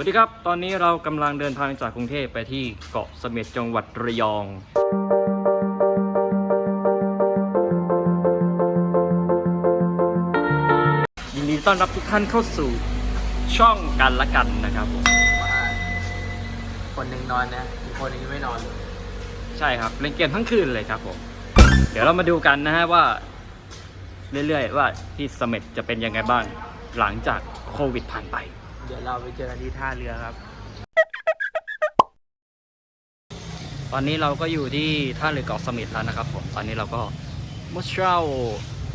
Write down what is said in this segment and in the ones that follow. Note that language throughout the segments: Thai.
วัสดีครับ ตอนนี้เรากำลังเดินทางจากกรุงเทพไปที่เกาะเสม็ดจังหวัดระยอง ยินดีต้อนรับทุกท่านเข้าสู่ช่องกันละกันนะครับผมว่าคนหนึ่งนอนนะอีกคนหนึ่งยังไม่นอนเลยใช่ครับ เล่นเกมทั้งคืนเลยครับผม เดี๋ยวเรามาดูกันนะฮะว่า เรื่อยๆว่าที่เสม็ดจะเป็นยังไงบ้างหลังจากโควิดผ่านไป เดี๋ยวเราไปเจอกันที่ท่าเรือครับ ตอนนี้เราก็อยู่ที่ท่าเรือเกาะสม็ดแล้วนะครับผม ตอนนี้เราก็มุดเช่า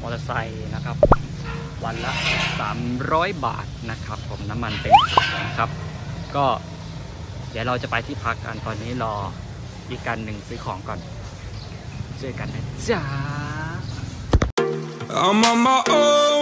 มอเตอร์ไซค์นะครับ วันละ 300 บาทนะครับ ผมน้ำมันเต็มนะครับ ก็เดี๋ยวเราจะไปที่พักกัน ตอนนี้รออีกกันหนึ่งซื้อของก่อนเจอกันนะจ๊ะ I'm on my own,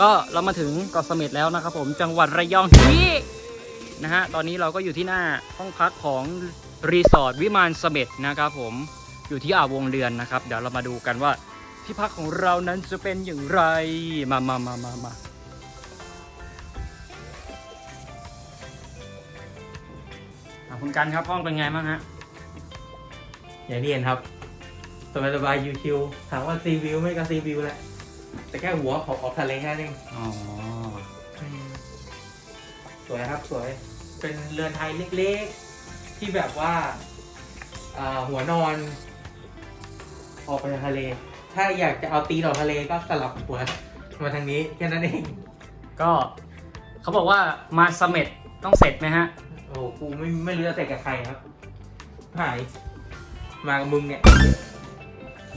ก็เรามาถึงเกาะเสม็ดแล้วนะครับผมจังหวัดระยองที่นะฮะตอนนี้เราก็อยู่ที่หน้าห้องพักของรีสอร์ทวิมานเสม็ดนะครับผมอยู่ที่อ่าววงเรือนนะครับ เดี๋ยวเรามาดูกันว่าที่พักของเรานั้นจะเป็นอย่างไรมามามามามาคุณกันครับห้องเป็นไงบ้างฮะอย่างที่เห็นครับสบายสบายยูคิวถามว่าซีวิวไม่ก็ซีวิวแหละ แต่แค่หัวของออกทะเลแค่นั้นเองอ๋อสวยครับสวย เป็นเรือนไทยเล็กๆ ที่แบบว่าอ่าหัวนอน ออกไปทางทะเล ถ้าอยากจะเอาตีนออกทะเลก็สลับหัวมาทางนี้แค่นั้นเอง ก็เขาบอกว่ามาเสม็ดต้องเสร็จไหมฮะ โอ้โหกูไม่ไม่รู้จะใส่กับใครครับ หาย มากับมึงเนี่ย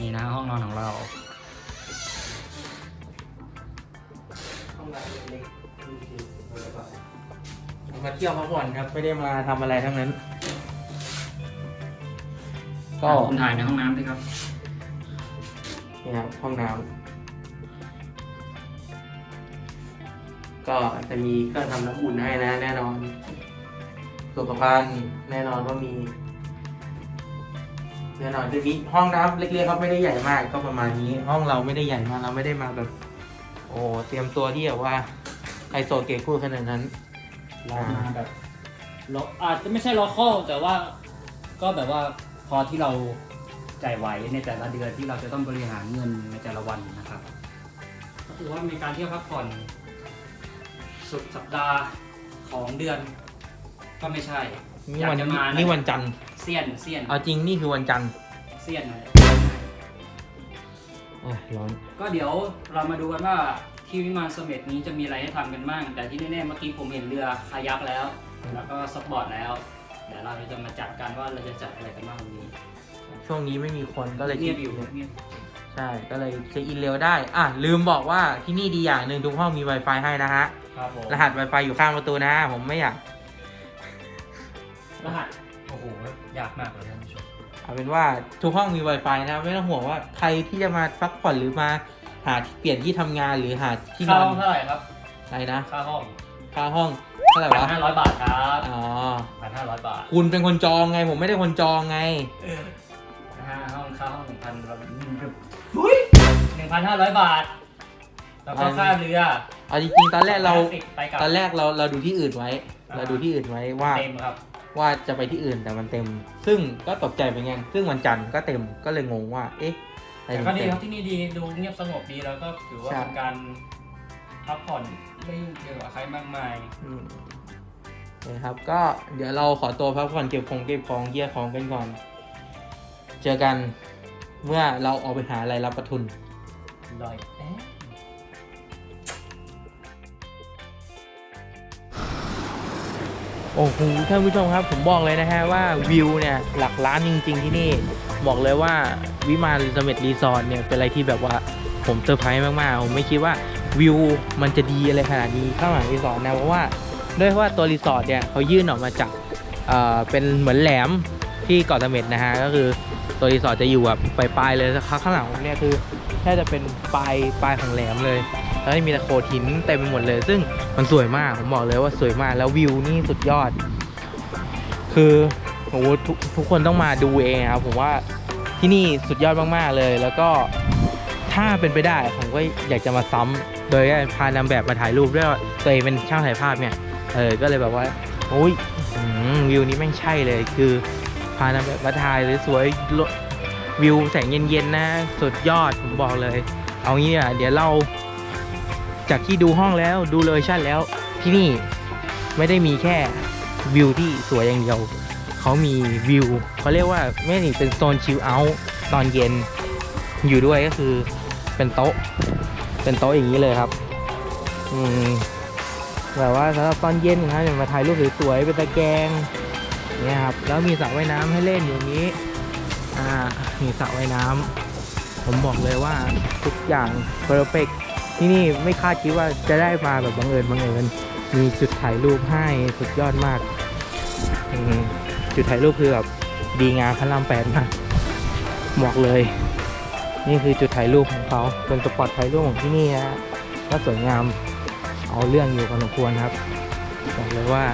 นี่นะห้องนอนของเรา ห้องน้ำเล็กๆมาเที่ยวพักผ่อนครับ ไม่ได้มาทำอะไรทั้งนั้น ก็คุณถ่ายในห้องน้ำด้วยครับ นี่ครับห้องน้ำก็จะมีเครื่องทำน้ำอุ่นให้นะ แน่นอน สุขภัณฑ์แน่นอนว่ามี แน่นอนจะมีห้องน้ำเล็กๆครับไม่ได้ใหญ่มากก็ประมาณนี้ ห้องเราไม่ได้ใหญ่มากเราไม่ได้มาแบบ โอ้เตรียมตัวที่แบบว่าไฮโซเก๋กูขนาดนั้น เรามาแบบเราอาจจะไม่ใช่ล็อกข้อแต่ว่าก็แบบว่าพอที่เราจ่ายไหวในแต่ละเดือนที่เราจะต้องบริหารเงินในแต่ละวันนะครับ ก็ถือว่ามีการเที่ยวพักผ่อน สุดสัปดาห์ของเดือน ก็ไม่ใช่นี่อยากวันจะมานะนี่วันจันทร์เซียนเซียนเอาจริงนี่คือวันจันทร์เซียนอะไรโอ้ยร้อนก็เดี๋ยวเรามาดูกันว่าที่วิมานเสม็ดนี้จะมีอะไรให้ทำกันบ้าง แต่ที่แน่ๆเมื่อกี้ผมเห็นเรือคายักแล้ว แล้วก็สปอร์ตแล้ว เดี๋ยวเราจะมาจัดกันว่าเราจะจัดอะไรกันบ้างวันนี้ช่วงนี้ไม่มีคนก็เลยเงีคิยดบอยู่เงียบใช่ ก็เลยเช็คอินเร็วได้ อะ ลืมบอกว่าที่นี่ดีอย่างหนึ่งทุกห้องมี Wi-Fi ให้นะฮะ ครับผม รหัส Wi-Fi อยู่ข้างประตูนะ ผมไม่อยาก รหัส โอ้โห ยากมากเลยท่านผู้ชม เอาเป็นว่าทุกห้องมี Wi-Fi นะไม่ต้องห่วงว่าใครที่จะมาพักผ่อนหรือมาหาเปลี่ยนที่ทำงานหรือหาที่นค่าอนห้องเท่าไหร่ครับ อะไรนะค่าห้องค่าห้องเท่าไหร่พันวะห้าร้อยบาทครับอ๋อพันห้าร้อยบาทคุณเป็นคนจองไง ผมไม่ได้คนจองไง ห้าห้องค่าห้องหนึ่งพันหนึ่งพันห้าร้อยบาท แล้วก็ค่าเรือเอาจริงๆตอนแรกเราไปกลับตอนแรกเราเราดูที่อื่นไว้ เราดูที่อื่นไว้ว่า เต็มครับ ว่าจะไปที่อื่นแต่มันเต็ม ซึ่งก็ตกใจเป็นไงซึ่งวันจันทร์ก็เต็มก็เลยงงว่า เอ๊ะอะไรแต่ถึงก็ดีเต็ม ครับที่นี่ดีดูเงียบสงบดีแล้วก็ถือว่าใช่ เป็นการพักผ่อนไม่ยุ่งเกี่ยวกับใครมากมายอืมนะครับ ก็เดี๋ยวเราขอตัวพักผ่อนเก็บของเก็บของเยี่ยของกันก่อน เจอกันเมื่อเราออกไปหาอะไรรับประทุน ลอยเอ๊ะ โอ้โหท่านผู้ชมครับผมบอกเลยนะฮะว่าวิวเนี่ยหลักล้านจริง ๆ ที่นี่ บอกเลยว่าวิมานสม็ดรีสอร์ทเนี่ยเป็นอะไรที่แบบว่าผมเซอร์ไพรส์มากๆผมไม่คิดว่าวิวมันจะดีอะไรขนาดนี้ข้างหลังรีสอร์ทนะเพราะว่าด้วยว่าตัวรีสอร์ทเนี่ยเขายื่นออกมาจากเอ่อเป็นเหมือนแหลมที่เกาะเสม็ดนะฮะก็คือตัวรีสอร์ทจะอยู่แบบปลายๆเลยข้างหลังผมเนี่ยคือแค่จะเป็นปลายปลายของแหลมเลย แล้วมีแต่โขดหินเต็มไปหมดเลย ซึ่งมันสวยมากผมบอกเลยว่าสวยมากแล้ววิวนี่สุดยอด คือโอ้โหทุกทุกคนต้องมาดูเองครับผมว่าที่นี่สุดยอดมากๆเลย แล้วก็ถ้าเป็นไปได้ผมก็อยากจะมาซ้ำโดยการพานำแบบมาถ่ายรูปด้วยตัวเองเป็นช่างถ่ายภาพเนี่ยเออก็เลยแบบว่าโอ้ยวิวนี้แม่งใช่เลยคือพานำแบบมาถ่ายสวยๆวิวแสงเย็นๆนะสุดยอดผมบอกเลย เอางี้อะเดี๋ยวเรา จากที่ดูห้องแล้วดูโลเคชั่นแล้วที่นี่ไม่ได้มีแค่วิวที่สวยอย่างเดียวเขามีวิวเขาเรียกว่าไม่นี่เป็นโซนชิลเอาท์ตอนเย็นอยู่ด้วยก็คือเป็นโต๊ะ เป็นโต๊ะอย่างนี้เลยครับ อืมแบบว่าสำหรับตอนเย็นนะมาถ่ายรูปสวยๆเป็นตะแกรงเนี่ยครับแล้วมีสระว่ายน้ำให้เล่นอยู่างนี้ อ่ามีสระว่ายน้ำผมบอกเลยว่าทุกอย่างเพอร์เฟก ที่นี่ไม่คาดคิดว่าจะได้มาแบบบังเอิญบังเอิญมีจุดถ่ายรูปให้สุดยอดมาก จุดถ่ายรูปคือแบบดีงามพระรามแปดมากบอกเลย นี่คือจุดถ่ายรูปของเขาเป็นสปอตถ่ายรูปของที่นี่นะฮะก็สวยงามเอาเรื่องอยู่พอสมควรครับบอกเลยว่า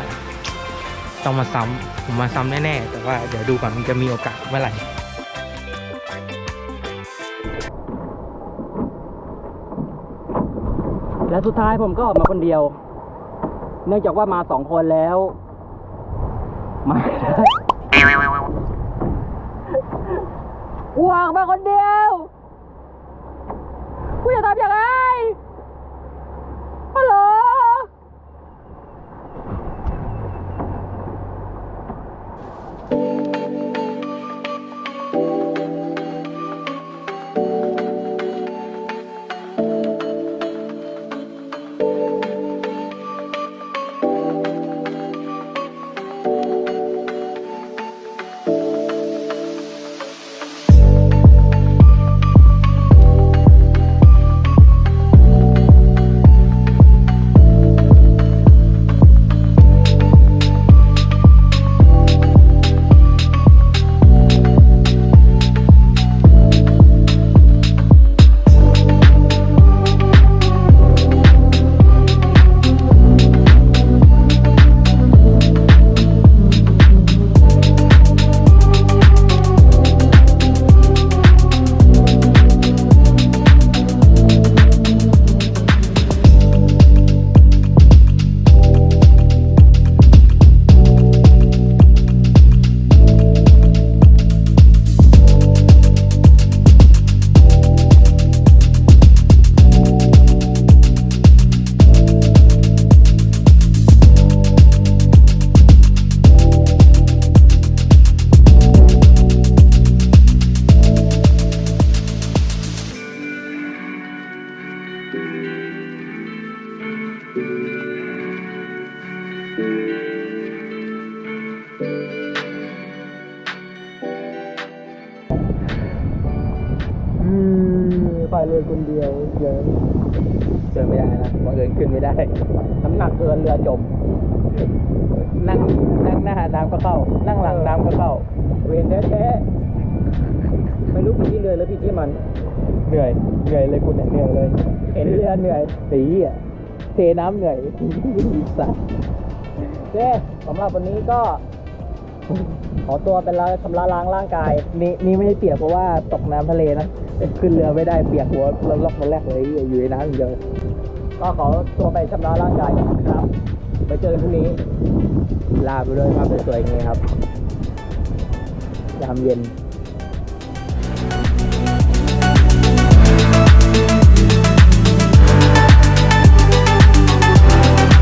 ต้องมาซ้ำผมมาซ้ำแน่ๆแต่ว่าเดี๋ยวดูก่อนมันจะมีโอกาสเมื่อไหร่ สุดท้ายผมก็ออกมาคนเดียว เนื่องจากว่ามาสองคนแล้วมากูออกมาคนเดียวกูจะทำยังไง เลยคนเดียวเดินเดินไม่ได้นะบังเอิญขึ้นไม่ได้ น้ำหนักเกินเรือจม นั่งนั่งหน้าน้ำก็เข้า นั่งหลังน้ำก็เข้า เวรแท้ๆไม่รู้ผิดที่เรือหรือผิดที่มัน เหนื่อย เหนื่อยเลยคุณเนี่ยเหนื่อยเลย เห็นเรือเหนื่อย สีอะ เทน้ำเหนื่อยสัตว์โอเคสำหรับวันนี้ก็ ขอตัวเป็นล้างชำระล้างร่างกาย นี่นี่ไม่ได้เปียกเพราะว่าตกน้ำทะเลนะ ขึ้นเรือไม่ได้เปียกหัวเราล็อกคนแรกเลยอยู่ในน้ำอย่างเดียวก็ขอตัวไปชำระร่างกายครับ ไปเจอกันพรุ่งนี้ ลาไปด้วยภาพสวยๆอย่างนี้ครับยามเย็น